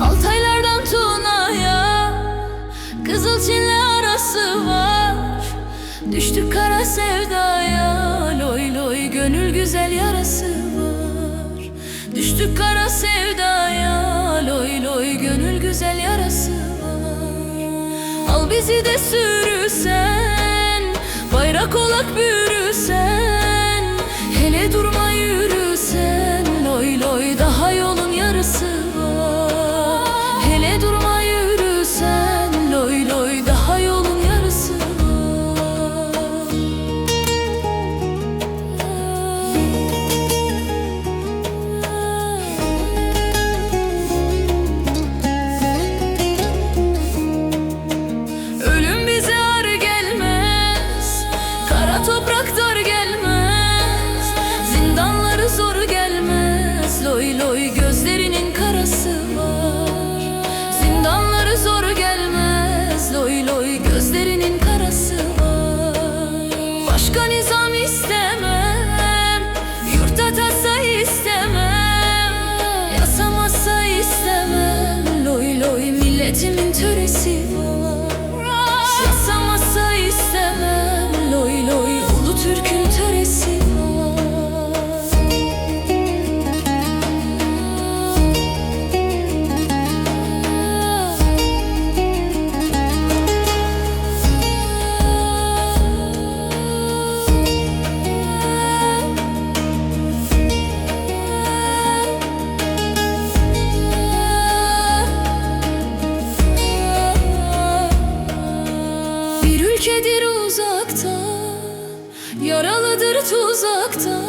Altaylardan Tuna'ya Kızılçin'le arası var. Düştük kara loy gönül güzel yarası var. Düştük kara sevdaya Loy loy gönül güzel yarası var. Al bizi de sürüsen gözlerinin karası var. Başka nizam istemem Yurtta tasa istemem Yasamasa istemem. Loy loy milletimin ülkedir uzakta Yaralıdır tuzakta.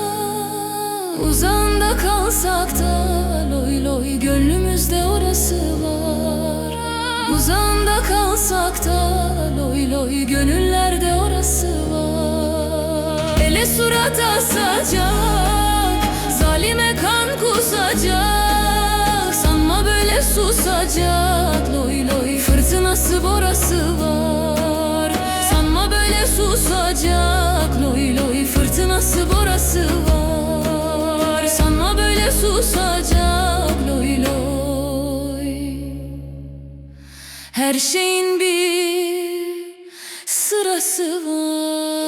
Uzağında kalsak da Loy loy gönlümüzde orası var. Uzağında kalsak da Loy loy gönüllerde orası var. Ele surat asacak Zalime kan kusacak. Sanma böyle susacak Loy loy fırtınası borası var fırtınası borası var. Sanma böyle susacak Loy loy. Her şeyin bir sırası var